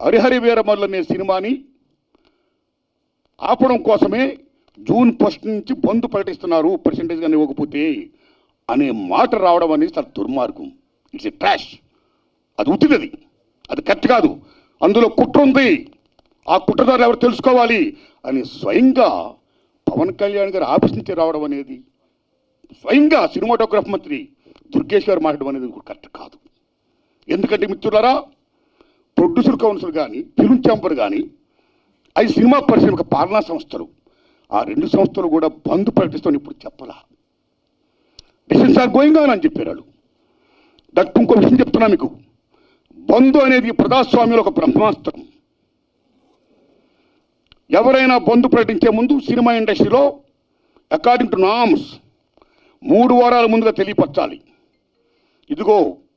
హరిహరి వీరమల్లు అనే సినిమాని ఆపడం కోసమే జూన్ ఫస్ట్ నుంచి బంద్ ప్రకటిస్తున్నారు పర్సంటేజ్ కానీ ఇవ్వకపోతే అనే మాట రావడం అనేది చాలా దుర్మార్గం. ఇట్స్ ఎ ట్రాష్ అది ఉతిదది అది కరెక్ట్ కాదు. అందులో కుట్ర ఉంది. ఆ కుట్రదారులు ఎవరు తెలుసుకోవాలి? అని స్వయంగా పవన్ కళ్యాణ్ గారి ఆఫీస్ నుంచి రావడం అనేది స్వయంగా సినిమాటోగ్రఫ్ మంత్రి దుర్గేష్ గారు మాట్లాడడం అనేది కరెక్ట్ కాదు. ఎందుకంటే మిత్రులారా ప్రొడ్యూసర్ కౌన్సిల్ కానీ ఫిల్మ్ ఛాంబర్ కానీ అవి సినిమా పరిశ్రమ పాలనా సంస్థలు. ఆ రెండు సంస్థలు కూడా బంద్ ప్రకటిస్తాను ఇప్పుడు చెప్పలా. డిసిషన్స్ ఆర్ గోయింగ్ ఆన్ అని చెప్పారు వాళ్ళు. దట్ ఇంకో విషయం చెప్తున్నా మీకు. బంధు అనేది ప్రజాస్వామ్యంలో ఒక బ్రహ్మాస్త్రం. ఎవరైనా బంధు ప్రకటించే ముందు సినిమా ఇండస్ట్రీలో అకార్డింగ్ టు నామ్స్ మూడు వారాల ముందుగా తెలియపరచాలి. ఇదిగో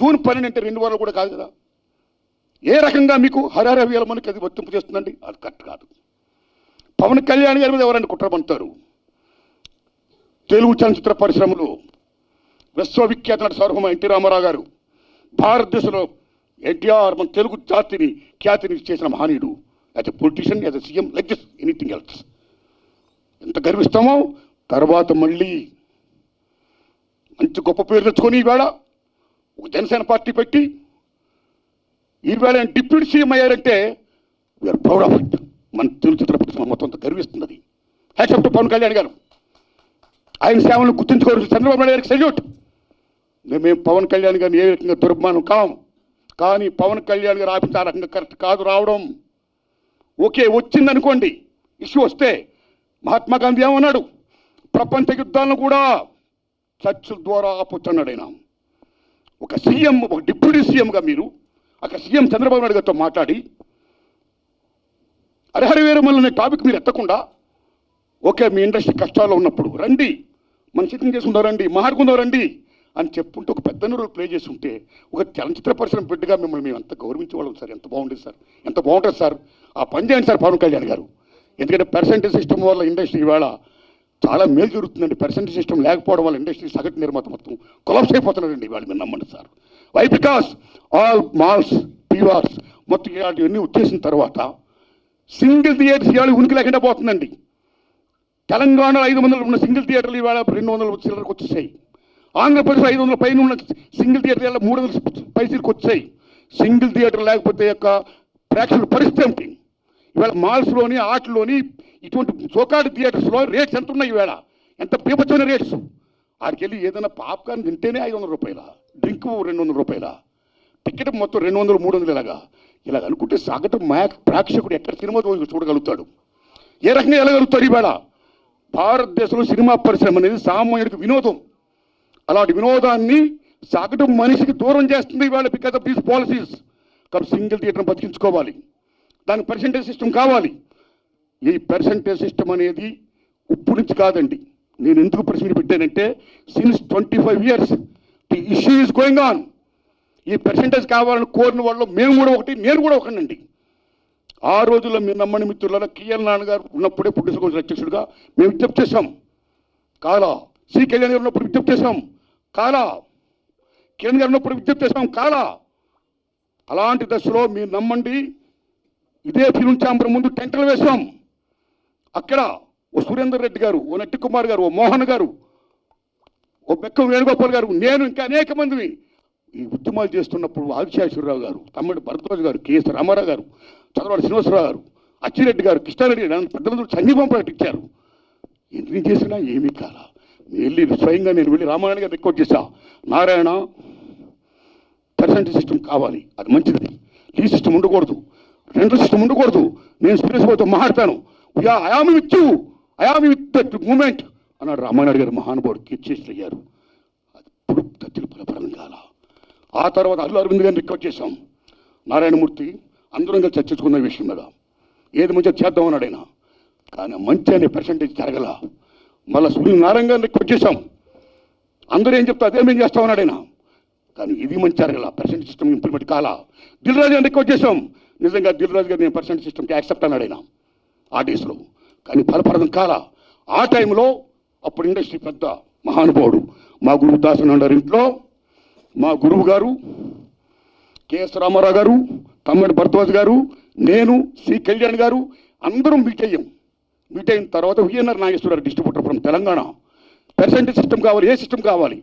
జూన్ పన్నెండు అంటే రెండు వారాలు కూడా కాదు కదా. ఏ రకంగా మీకు హరహర వీరమనికి అది వర్తింపు చేస్తుందండి? అది కరెక్ట్ కాదు. పవన్ కళ్యాణ్ గారి మీద ఎవరైనా కుట్రమంటారు తెలుగు చలనచిత్ర పరిశ్రమలో విశ్వవిఖ్యాత నట సార్వభౌమ ఎన్టీ రామారావు గారు భారతదేశంలో ఎన్టీఆర్ మన తెలుగు జాతిని ఖ్యాతిని చేసిన మహనీయుడు. As a politician as a CM like this anything else. ఎంత గర్విస్తామో. తర్వాత మళ్ళీ మంచి గొప్ప పేరు తెచ్చుకొని ఈవేళ ఒక జనసేన పార్టీ పెట్టి ఈవేళ డిప్యూటీ సీఎం అయ్యారంటే we are proud of it మన తెలుగు చిత్ర మొత్తం గర్విస్తున్నది. హ్యాట్స్ పవన్ కళ్యాణ్ గారు. ఆయన సేవలను గుర్తుంచుకోవాల్సిన చంద్రబాబు నాయుడు గారికి సెల్యూట్ మేము పవన్ కళ్యాణ్ గారిని ఏ రకంగా దుర్మానం కాం. కానీ పవన్ కళ్యాణ్ గారు ఆఫీస్ ఆ రకంగా కరెక్ట్ కాదు రావడం. ఓకే వచ్చిందనుకోండి. ఇష్యూ వస్తే మహాత్మా గాంధీ ఏమన్నాడు? ప్రపంచ యుద్ధాలను కూడా చర్చల ద్వారా ఆపొచ్చన్నాడు ఆయన. ఒక సీఎం ఒక డిప్యూటీ సీఎంగా మీరు ఒక సీఎం చంద్రబాబు నాయుడు గారితో మాట్లాడి హరిహర వీరమల్లు అనే టాపిక్ మీరు ఎత్తకుండా ఓకే మీ ఇండస్ట్రీ కష్టాల్లో ఉన్నప్పుడు రండి మన సిట్టింగ్ చేసుకుందాం రండి మాట్లాడుకుందాం రండి అని చెప్పుంటే ఒక పెద్ద రోల్ ప్లే చేసి ఉంటే ఒక చలనచిత్ర పరిశ్రమ బిడ్డగా మిమ్మల్ని మేము ఎంత గౌరవించేవాళ్ళం సార్. ఎంత బాగుండేది సార్. ఎంత బాగుంటుంది సార్. ఆ పని చేయండి సార్ పవన్ కళ్యాణ్ గారు. ఎందుకంటే పర్సంటేజ్ సిస్టమ్ వల్ల ఇండస్ట్రీ ఇవాళ చాలా మేలు జరుగుతుందండి. పర్సెంట్ సిస్టమ్ లేకపోవడం వల్ల ఇండస్ట్రీ సగటు నిర్మాత మొత్తం కొలాప్స్ అయిపోతున్నారండి. వాళ్ళు మీరు నమ్మండి sir. Why because all malls PVRs మొత్తం ఇలాంటివన్నీ వచ్చేసిన తర్వాత సింగిల్ థియేటర్స్ ఇవాళ ఉనికి లేకుండా పోతుందండి. తెలంగాణలో ఐదు వందలు ఉన్న సింగిల్ థియేటర్లు ఇవాళ రెండు వందల చిల్లరకు వచ్చేసాయి. ఆంధ్రప్రదేశ్ ఐదు వందల పైన ఉన్న సింగిల్ థియేటర్ ఇవాళ మూడు వందల పైసలకు వచ్చాయి సింగిల్ థియేటర్ లేకపోతే యొక్క ప్రేక్షకుల పరిస్థితి ఏమిటి? ఇవాళ మాల్స్లోని ఆటలోని ఇటువంటి సోకాడు థియేటర్స్లో రేట్స్ ఎంత ఉన్నాయి ఇవాళ? ఎంత పీపచ్చమైన రేట్స్ ఆడికెళ్ళి ఏదైనా పాప్కార్న్ తింటేనే ఐదు వందల రూపాయల? డ్రింక్ రెండు వందల రూపాయల? టికెట్ మొత్తం రెండు వందలు మూడు వందలు ఇలాగా ఇలా అనుకుంటే సగటు మ్యాక్ ప్రేక్షకుడు ఎక్కడ సినిమా చూడగలుగుతాడు? ఏ రకంగా వెళ్ళగలుగుతాడు ఇవాళ? భారతదేశంలో సినిమా పరిశ్రమ అనేది సామాన్యుడికి వినోదం. అలాంటి వినోదాన్ని సగటు మనిషికి దూరం చేస్తుంది ఇవాళ బికాస్ ఆఫ్ దీస్ పాలసీస్ కాబట్టి సింగిల్ థియేటర్ని బతికించుకోవాలి. దానికి పర్సంటేజ్ సిస్టమ్ కావాలి. ఈ పర్సంటేజ్ సిస్టమ్ అనేది ఇప్పుడు నుంచి కాదండి. నేను ఎందుకు ప్రశ్న పెట్టానంటే since twenty five years the issue is going on ఈ పర్సంటేజ్ కావాలని కోరిన వాళ్ళు మేము కూడా ఒకటి నేను కూడా ఒకనండి ఆ రోజుల్లో మీ నమ్మని మిత్రులలో కిఎల్ నాన్నగారు ఉన్నప్పుడే పుట్టిన కౌన్సిల్ అధ్యక్షుడిగా మేము విజ్ఞప్తి చేశాం. కాలా సి కళ్యాణ్ గారు ఉన్నప్పుడు విజ్ఞప్తి చేశాం. కాలా కిరణ్ గారు ఉన్నప్పుడు విజ్ఞప్తి చేశాం. కాలా అలాంటి దశలో మీరు నమ్మండి ఇదే ఫిల్మ్ ఛాంబర్ ముందు టెంటలు వేశాం. అక్కడ ఓ సురేందర్ రెడ్డి గారు ఓ నట్టి కుమార్ గారు ఓ మోహన్ గారు ఓ బెక్కం వేణుగోపాల్ గారు నేను ఇంకా అనేక మందిని ఈ ఉద్యమాలు చేస్తున్నప్పుడు ఆదిశేషవరరావు గారు తమ్ముడు భరద్వాజ్ గారు కేఎస్ రామారావు గారు చంద్రబాబు శ్రీనివాసరావు గారు అచ్చిరెడ్డి గారు కృష్ణారెడ్డి గారు పెద్ద మంది సంఘీభం ప్రకటించారు ఎన్ని చేసినా ఏమీ కాల. వెళ్ళి స్వయంగా నేను వెళ్ళి రామారాయణ గారు రికార్డ్ చేశా. నారాయణ పర్సెంటేజ్ సిస్టమ్ కావాలి అది మంచిది. లీ సిస్టమ్ ఉండకూడదు. నేను సిస్టమ్ ఉండకూడదు నేను సీరియస్ పోతే మాట్లాడతాను I am with you I am with that moment అన్నాడు రామానాయుడు గారు మహానుభావుడు కీర్చేసి అయ్యారు అది ఇప్పుడు తత్తులు ఫలపరం కాల. ఆ తర్వాత అల్లు అరవింద్ గారిని రిక్వెస్ట్ చేశాం. నారాయణమూర్తి అందరం కలిసి చర్చించుకున్న విషయం మీద. ఏది మంచిగా చేద్దాం అన్నాడు ఆయన. కానీ మంచి అనే పర్సంటేజ్ జరగల. మళ్ళీ సునీల్ నారాయణ గారిని రిక్వెస్ట్ చేశాం. అందరూ ఏం చెప్తా అదే మేము చేస్తాం అన్నాడు ఆయన. కానీ ఇది మంచి జరగల. పర్సెంట్ సిస్టమ్ ఇంప్లిమెంట్ కాలా. దిల్ రాజు గారిని రిక్వెస్ట్ చేశాం. నిజంగా దిల్రాజు గారు నేను పర్సెంట్ సిస్టమ్కి యాక్సెప్ట్ అన్నాడు ఆయన ఆ డేస్లో. కానీ ఫలప్రదం కాల ఆ టైంలో అప్పుడు ఇండస్ట్రీ పెద్ద మహానుభావుడు మా గురువు దాసనండారు ఇంట్లో మా గురువు గారు కెఎస్ రామారావు గారు తమ్మిడి భరద్వాజ్ గారు నేను సి కళ్యాణ్ గారు అందరం మీట్ అయ్యాం. మీట్ అయిన తర్వాత VNR Nageswararao distributor from Telangana. Percentage system కావాలి ఏ సిస్టమ్ కావాలి?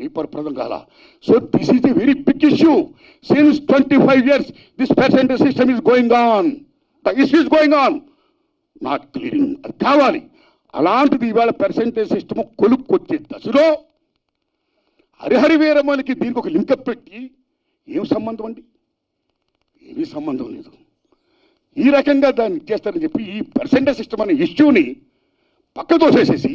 మరి పరప్రదం కాల so this is a very big issue since twenty five years this percentage system is going on the issue is going on not clearing అది కావాలి. అలాంటిది ఇవాళ పర్సెంటేజ్ సిస్టమ్ కొలుక్కొచ్చే దశలో. హరిహరి వీరమ్మలకి దీనికి ఒక లింకప్ పెట్టి ఏం సంబంధం అండి? ఏమీ సంబంధం లేదు. ఈ రకంగా దాన్ని చేస్తారని చెప్పి ఈ పర్సెంటేజ్ సిస్టమ్ అనే ఇష్యూని పక్క తోసేసేసి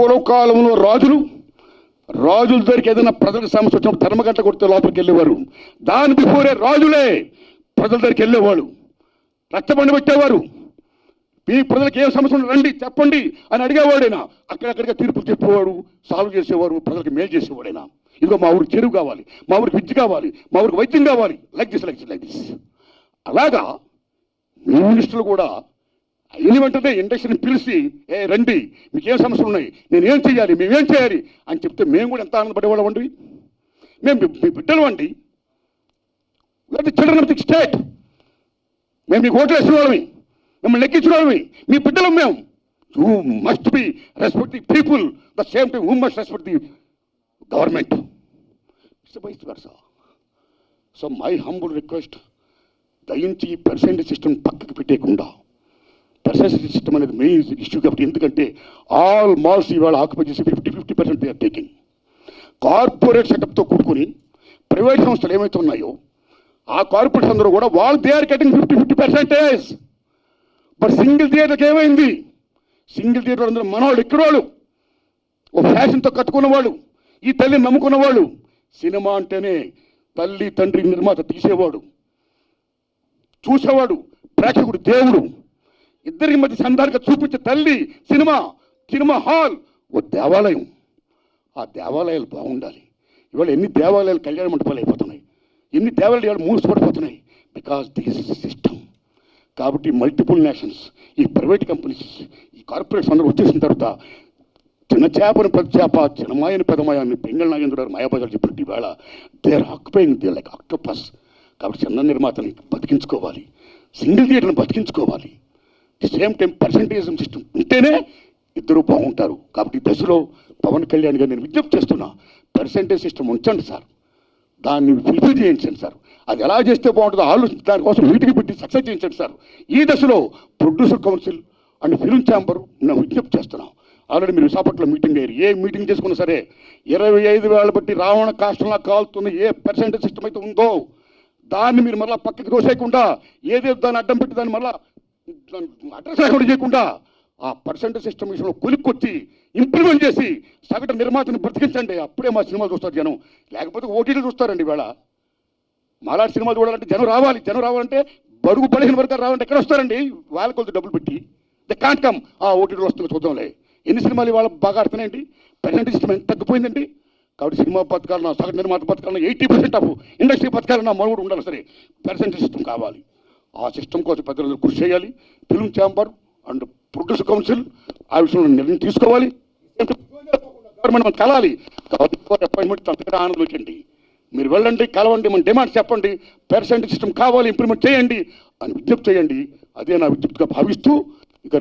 పూర్వకాలంలో రాజులు రాజుల దగ్గరికి ఏదైనా ప్రజలకు సమస్య వచ్చినప్పుడు ధర్మగంట కొడితే లోపలికి వెళ్ళేవారు. దాని బిఫోరే రాజులే ప్రజల దగ్గరికి వెళ్ళేవాడు రచ్చబండి పెట్టేవారు మీ ప్రజలకు ఏ సమస్య రండి చెప్పండి అని అడిగేవాడైనా. అక్కడక్కడిగా తీర్పు చెప్పేవాడు సాల్వ్ చేసేవారు ప్రజలకు మేలు చేసేవాడైనా. ఇదిగో మా ఊరికి చెరువు కావాలి మా ఊరికి విద్య కావాలి మా ఊరికి వైద్యం కావాలి. Like this like this like this. అలాగా మీ మినిస్టర్లు కూడా వెంటనే ఇండస్ట్రీని పిలిచి ఏ రండి మీకు ఏం సమస్యలు ఉన్నాయి? నేను ఏం చేయాలి మేమేం చేయాలి? అని చెప్తే మేము కూడా ఎంత ఆనందపడేవాళ్ళం అండి? మేము మీ- బిడ్డలు అండి. చిల్డ్రన్ ఆఫ్ ది స్టేట్ మేము మీకు ఓట్లు వేసిన వాళ్ళమి. మిమ్మల్ని లెక్కించిన వాళ్ళమి. మీ బిడ్డలం మేము. You must be respect the people the same time who must respect the government so my humble request దయించి ఈ పర్సెంటేజ్ సిస్టమ్ పక్కకి పెట్టేయకుండా పర్సెంటేజ్ సిస్టమ్ అనేది మెయిన్ ఇష్యూ కాబట్టి ఎందుకంటే ఆల్ మాల్స్ ఇవాళ ఆక్యుపై చేసి fifty fifty percent they are taking corporate సెటప్తో కూడుకొని ప్రైవేట్ సంస్థలు ఏమైతే ఉన్నాయో ఆ కార్పొరేట్స్ అందరూ కూడా వాళ్ళు they are getting fifty fifty percentage but single థియేటర్కి ఏమైంది? సింగిల్ థియేటర్ అందరూ మనవాళ్ళు ఇక్కడ వాళ్ళు. ఓ ఫ్యాషన్తో కట్టుకున్నవాళ్ళు ఈ తల్లిని నమ్ముకున్నవాళ్ళు. సినిమా అంటేనే తల్లి తండ్రి నిర్మాత తీసేవాడు. చూసేవాడు ప్రేక్షకుడు దేవుడు. ఇద్దరికి మధ్య సంధానంగా చూపించే తల్లి సినిమా సినిమా హాల్ ఓ దేవాలయం. ఆ దేవాలయాలు బాగుండాలి. ఇవాళ ఎన్ని దేవాలయాలు కళ్యాణ మండపాలు అయిపోతున్నాయి. ఎన్ని దేవాలయాలు ఇవాళ మూసిపడిపోతున్నాయి బికాస్ దిస్ సిస్టమ్ కాబట్టి మల్టిపుల్ నేషన్స్ ఈ ప్రైవేట్ కంపెనీస్ ఈ కార్పొరేట్స్ అందరూ వచ్చేసిన తర్వాత చిన్న చేపని పెద్ద చేప చిన్నమాయని పెద్దమాయని పెంగళ నాగేంద్ర గారు మాయాబజార్ చెప్పినట్టు ఈవేళ they are occupying they like octopus కాబట్టి చిన్న నిర్మాతని బతికించుకోవాలి. సింగిల్ థియేటర్ని బతికించుకోవాలి. The same time percentage system ఉంటేనే ఇద్దరు బాగుంటారు. కాబట్టి ఈ దశలో పవన్ కళ్యాణ్ గారు నేను విజ్ఞప్తి చేస్తున్నా పర్సంటేజ్ సిస్టమ్ ఉంచండి సార్. దాన్ని ఫుల్ఫిల్ చేయించండి సార్. అది ఎలా చేస్తే బాగుంటుందో ఆలోచించి దానికోసం మీటింగ్ పెట్టి సక్సెస్ చేయించండి సార్. ఈ దశలో producer council and film chamber నేను విజ్ఞప్తి చేస్తున్నాం. ఆల్రెడీ మీరు విశాఖపట్నంలో మీటింగ్ అయ్యారు. ఏ మీటింగ్ చేసుకున్నా సరే ఇరవై ఐదు వేల బట్టి రావణ కాష్టంలా కాలుతున్న ఏ పర్సెంటేజ్ సిస్టమ్ అయితే ఉందో దాన్ని మీరు మళ్ళీ పక్కకి దోసేయకుండా ఏదేదో దాన్ని అడ్డం పెట్టి దాన్ని మళ్ళీ అడ్రస్ లేకుండా చేయకుండా ఆ పర్సెంట్ సిస్టమ్ విషయంలో కొలిక్కొచ్చి ఇంప్లిమెంట్ చేసి సగటు నిర్మాతను బ్రతికించండి. అప్పుడే మా సినిమాలు చూస్తారు జనం. లేకపోతే ఓటీలు చూస్తారండి ఇవాళ. మాలాంటి సినిమాలు చూడాలంటే జనం రావాలి. జనం రావాలంటే బడుగు బలహీన వర్గాలు రావాలంటే ఎక్కడ వస్తారండి? వాళ్ళ కొలత డబ్బులు పెట్టి. ద కాంట్ కమ్ ఆ ఓటీటీలో వస్తుంది చూద్దాంలే. ఎన్ని సినిమాలు ఇవాళ బాగా ఆడుతున్నాయండి? పర్సెంట్ సిస్టమ్ ఎంత తగ్గిపోయిందండి? కాబట్టి సినిమా పథకాలను సగటు నిర్మాత పథకాలను ఎయిటీ పర్సెంట్ ఆఫ్ ఇండస్ట్రీ పథకాలను మనుగుడు ఉండాలి సరే. పర్సెంట్ సిస్టమ్ కావాలి. ఆ సిస్టమ్ కోసం పెద్దలందరూ కృషి చేయాలి. Film chamber and producer council ఆ విషయంలో నిర్ణయం తీసుకోవాలి. గవర్నమెంట్ మనం కలాలి. అపాయింట్మెంట్ తన ఆనందం వచ్చింది మీరు వెళ్ళండి కలవండి మన డిమాండ్ చెప్పండి పెర్సెంట్ సిస్టమ్ కావాలి ఇంప్లిమెంట్ చేయండి అని విజ్ఞప్తి చేయండి. అదే నా విజ్ఞప్తిగా భావిస్తూ ఇక